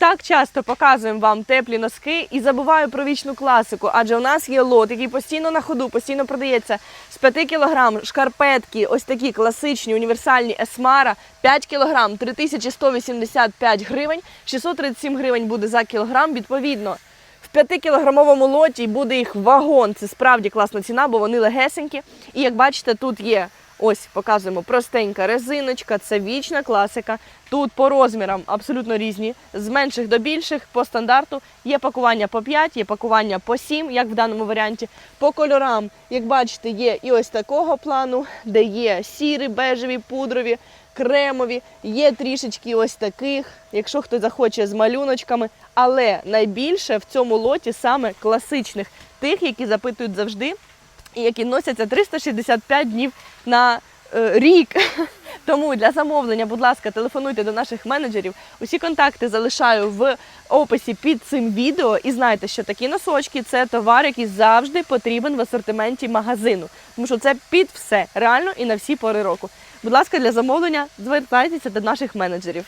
так часто показуємо вам теплі носки і забуваю про вічну класику, адже у нас є лот, який постійно на ходу, постійно продається з 5 кг шкарпетки, ось такі класичні універсальні Есмара, 5 кг 3185 гривень, 637 гривень буде за кілограм. Відповідно, в 5-кілограмовому лоті буде їх вагон. Це справді класна ціна, бо вони легесенькі. І як бачите, тут є. Ось показуємо простенька резиночка, це вічна класика. Тут по розмірам абсолютно різні, з менших до більших по стандарту. Є пакування по 5, є пакування по 7, як в даному варіанті. По кольорам, як бачите, є і ось такого плану, де є сірі, бежеві, пудрові, кремові, є трішечки ось таких, якщо хто захоче з малюночками. Але найбільше в цьому лоті саме класичних, тих, які запитують завжди які носяться 365 днів на е, рік. Тому для замовлення, будь ласка, телефонуйте до наших менеджерів. Усі контакти залишаю в описі під цим відео. І знайте, що такі носочки це товар, який завжди потрібен в асортименті магазину. Тому що це під все реально і на всі пори року. Будь ласка, для замовлення звертайтеся до наших менеджерів.